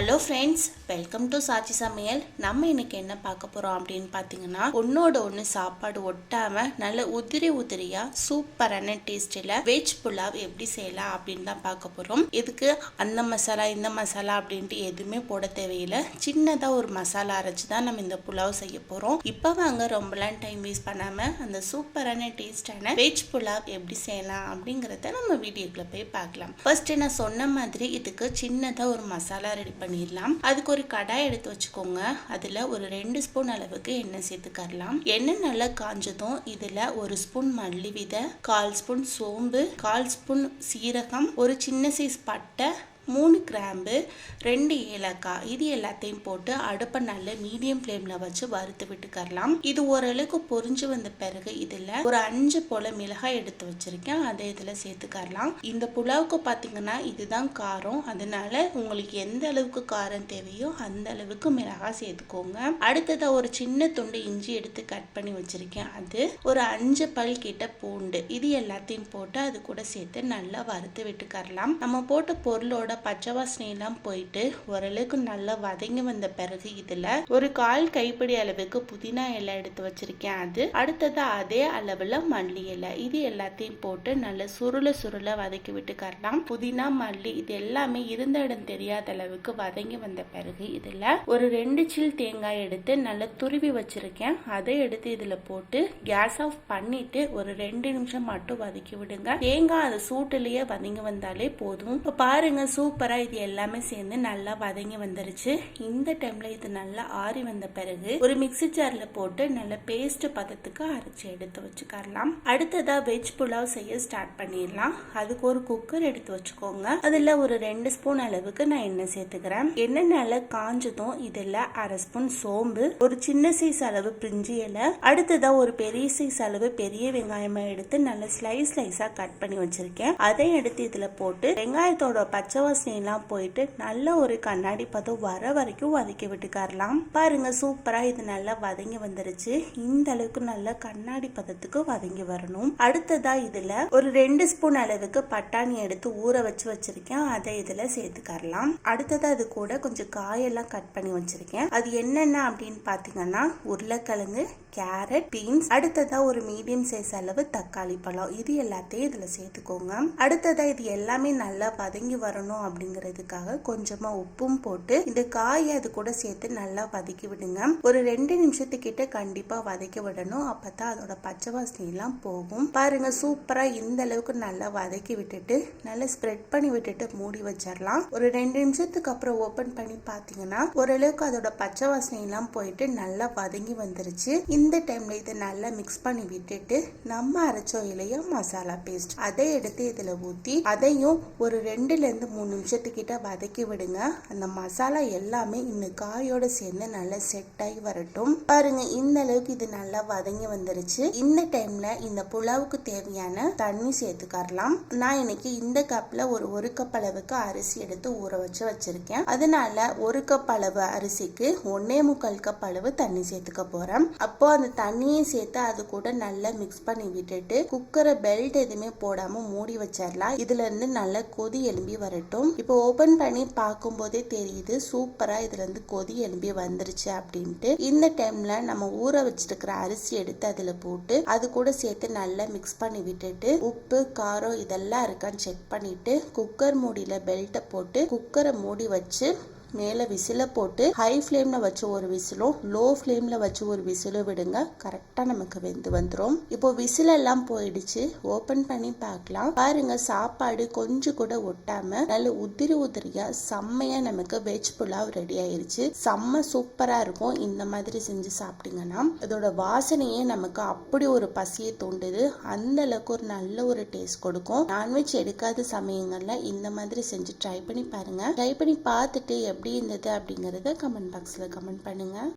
Hello friends welcome to சாட்சி சமையல் நம்ம இன்னைக்கு என்ன பார்க்க போகிறோம் அப்படின்னு பார்த்தீங்கன்னா ஒன்னோட ஒன்று சாப்பாடு ஒட்டாமல் நல்ல உதிரி உதிரியாக சூப்பரான டேஸ்டில் வெஜ் புலாவ் எப்படி செய்யலாம் அப்படின்னு தான் பார்க்க போகிறோம் இதுக்கு அந்த மசாலா இந்த மசாலா அப்படின்ட்டு எதுவுமே போட தேவையில்லை. சின்னதாக ஒரு மசாலா அரைச்சி தான் நம்ம இந்த புலாவ் செய்ய போகிறோம் இப்போ வாங்க ரொம்பலாம் டைம் வேஸ்ட் பண்ணாமல் அந்த சூப்பரான டேஸ்டான வெஜ் புலாவ் எப்படி செய்யலாம் அப்படிங்கிறத நம்ம வீடியோக்குள்ளே போய் பார்க்கலாம். ஃபர்ஸ்ட் நான் சொன்ன மாதிரி இதுக்கு சின்னதாக ஒரு மசாலா ரெடி பண்ணி பண்ணிடலாம். அதுக்கு ஒரு கடாய் எடுத்து வச்சுக்கோங்க. அதில் ஒரு ரெண்டு ஸ்பூன் அளவுக்கு எண்ணெய் சேர்த்துக்கரலாம். எண்ணெய் நல்லா காஞ்சதும் இதில் ஒரு ஸ்பூன் மல்லி விதை கால் ஸ்பூன் சோம்பு கால் ஸ்பூன் சீரகம் ஒரு சின்ன சைஸ் பட்டை மூணு கிராம்பு ரெண்டு ஏலக்காய். இது எல்லாத்தையும் போட்டு அடுப்பை நல்ல மீடியம் ஃப்ளேமில் வச்சு வறுத்து விட்டுக்கரலாம். இது ஓரளவுக்கு பொறிஞ்சு வந்த பிறகு இதில் ஒரு அஞ்சு போல மிளகாய் எடுத்து வச்சிருக்கேன். அதை இதில் சேர்த்துக்கரலாம். இந்த புலாவுக்கு பார்த்தீங்கன்னா இதுதான் காரம். அதனால உங்களுக்கு எந்த அளவுக்கு காரம் தேவையோ அந்த அளவுக்கு மிளகாய் சேர்த்துக்கோங்க. அடுத்ததாக ஒரு சின்ன துண்டு இஞ்சி எடுத்து கட் பண்ணி வச்சுருக்கேன். அது ஒரு அஞ்சு பல் கிட்ட பூண்டு. இது எல்லாத்தையும் போட்டு அது கூட சேர்த்து நல்லா வறுத்து விட்டுக்கரலாம். நம்ம போட்ட பொருளோட பச்சை வாசனையெல்லாம் போயிட்டு ஓரளவுக்கு நல்லா வதங்கி வந்த பிறகு இதில் ஒரு கால் கைப்பிடி அளவுக்கு புதினா இலை எடுத்து வச்சிருக்கேன் அது. அடுத்தது அதே அளவில் மல்லி இலை. இது எல்லாத்தையும் போட்டு நல்லா சுருள சுருள வதக்கி விட்டுக்கரலாம் புதினா மல்லி இது எல்லாமே இருந்த இடம் தெரியாத அளவுக்கு வதங்கி வந்த பிறகு இதில் ஒரு ரெண்டு சில் தேங்காய் எடுத்து நல்லா துருவி வச்சிருக்கேன். அதை எடுத்து இதில் போட்டு கேஸ் ஆஃப் பண்ணிட்டு ஒரு ரெண்டு நிமிஷம் மட்டும் வதக்கி விடுங்க. தேங்காய் அது சூட்டுலேயே வதங்கி வந்தாலே போதும். இப்போ பாருங்க சூப்பராக இது எல்லாமே சேர்ந்து நல்லா வதங்கி வந்துருச்சு. இந்த டைமில் இது நல்லா ஆறி வந்த பிறகு ஒரு மிக்ஸி ஜாரில் போட்டு நல்ல பேஸ்ட் பதத்துக்கு அரைச்சி எடுத்து வச்சுக்கரலாம் அடுத்ததாக வெஜ் புலாவ் செய்ய ஸ்டார்ட் பண்ணிடலாம். அதுக்கு ஒரு குக்கர் எடுத்து வச்சுக்கோங்க. அதில் ஒரு ரெண்டு ஸ்பூன் அளவுக்கு நான் எண்ணெய் சேர்த்துக்கிறேன். எண்ணெய் நல்லா காஞ்சதும் இதில் அரை ஸ்பூன் சோம்பு ஒரு சின்ன சைஸ் அளவு பிரிஞ்சி இலை அடுத்ததாக ஒரு பெரிய சைஸ் அளவு பெரிய வெங்காயமாக எடுத்து நல்லா ஸ்லைஸ் ஸ்லைஸாக கட் பண்ணி வச்சுருக்கேன். அதை எடுத்து இதில் போட்டு வெங்காயத்தோட பச்சை வாசனை போயிட்டு நல்ல ஒரு கண்ணாடி பதம் வர வரைக்கும் வதக்கி விட்டுக்காரலாம். பாருங்க சூப்பரா இது நல்லா வதங்கி வந்துருச்சு. இந்த அளவுக்கு நல்ல கண்ணாடி பதத்துக்கு வதங்கி வரணும். அடுத்ததா இதுல ஒரு ரெண்டு ஸ்பூன் அளவுக்கு பட்டாணி எடுத்து ஊற வச்சு வச்சிருக்கேன். அதை இதுல சேர்த்துக்கரலாம். அடுத்ததா அது கூட கொஞ்சம் காயெல்லாம் கட் பண்ணி வச்சிருக்கேன். அது என்னென்ன அப்படின்னு பாத்தீங்கன்னா உருளைக்கிழங்கு கேரட் பீன்ஸ். அடுத்ததா ஒரு மீடியம் சைஸ் அளவு தக்காளி பழம். இது எல்லாத்தையும் இதுல சேர்த்துக்கோங்க. அடுத்ததா இது எல்லாமே நல்லா வதங்கி வரணும் அப்படிங்கிறதுக்காக கொஞ்சமா உப்பும் போட்டு இந்த காயை அது கூட சேர்த்து நல்லா வதக்கி விடுங்க. ஒரு ரெண்டு நிமிஷத்துக்கிட்ட கண்டிப்பா வதக்கி விடணும். அப்பதான் அதோட பச்சை வாசனை எல்லாம் போகும். பாருங்க சூப்பரா இந்த அளவுக்கு நல்லா வதக்கி விட்டுட்டு நல்லா ஸ்ப்ரெட் பண்ணி விட்டுட்டு மூடி வச்சிடலாம் ஒரு ரெண்டு நிமிஷத்துக்கு அப்புறம் ஓபன் பண்ணி பாத்தீங்கன்னா ஓரளவுக்கு அதோட பச்சை வாசனை எல்லாம் போயிட்டு நல்லா வதங்கி வந்துருச்சு. இந்த டைம்ல இதை நல்லா மிக்ஸ் பண்ணி விட்டுட்டு நம்ம அரைச்சோ இல்லையா மசாலா பேஸ்ட் அதை எடுத்து இதுல ஊத்தி அதையும் ஒரு ரெண்டுல இருந்து மூணு நிமிஷத்துக்கிட்ட வதக்கி விடுங்க. அந்த மசாலா எல்லாமே இந்த காயோட சேர்ந்து நல்லா செட் ஆகி வரட்டும். பாருங்க இந்த அளவுக்கு இது நல்லா வதங்கி வந்துருச்சு. இந்த டைம்ல இந்த புலாவுக்கு தேவையான தண்ணி சேர்த்துக்கரலாம். நான் இன்னைக்கு இந்த கப்ல ஒரு ஒரு கப் அளவுக்கு அரிசி எடுத்து ஊற வச்சு வச்சிருக்கேன். அதனால ஒரு கப் அளவு அரிசிக்கு ஒன்னே முக்கால் கப் அளவு தண்ணி சேர்த்துக்க போறேன். அப்போ அந்த தண்ணியை சேர்த்து அது கூட நல்லா மிக்ஸ் பண்ணி விட்டுட்டு குக்கரை பெல்ட் எதுவுமே போடாம மூடி வச்சிடலாம் இதுல இருந்து நல்லா கொதி எலும்பி வரட்டும். இப்போ ஓபன் பண்ணி பார்க்கும்போதே தெரியுது சூப்பரா இதுல இருந்து கொதி எலும்பி வந்துருச்சு அப்படின்ட்டு. இந்த டைம்ல நம்ம ஊற வச்சிருக்கிற அரிசி எடுத்து அதுல போட்டு அது கூட சேர்த்து நல்லா மிக்ஸ் பண்ணி விட்டுட்டு உப்பு காரம் இதெல்லாம் இருக்கான்னு செக் பண்ணிட்டு குக்கர் மூடியில பெல்ட்டை போட்டு குக்கரை மூடி வச்சு மேலே விசில போட்டு ஹை ஃப்ளேமில் வச்சு ஒரு விசிலும் லோ ஃப்ளேமில் வச்சு ஒரு விசிலும் விடுங்க. கரெக்டாக நமக்கு வெந்து வந்துடும் இப்போ விசில் எல்லாம் போயிடுச்சு. ஓப்பன் பண்ணி பார்க்கலாம். பாருங்க சாப்பாடு கொஞ்சம் கூட ஒட்டாம நல்ல உதிரி உதிரியா செம்மையா நமக்கு வெஜ் புலாவ் ரெடி ஆயிருச்சு. செம்ம சூப்பரா இருக்கும். இந்த மாதிரி செஞ்சு சாப்பிட்டீங்கன்னா இதோட வாசனையே நமக்கு அப்படி ஒரு பசியை தூண்டுது. அந்த அளவுக்கு ஒரு நல்ல ஒரு டேஸ்ட் கொடுக்கும். நான்வெஜ் எடுக்காத சமயங்கள்ல இந்த மாதிரி செஞ்சு ட்ரை பண்ணி பாருங்க. ட்ரை பண்ணி பார்த்துட்டு எப்படி இருந்தது அப்படிங்கிறத கமெண்ட் பாக்ஸில் கமெண்ட் பண்ணுங்கள்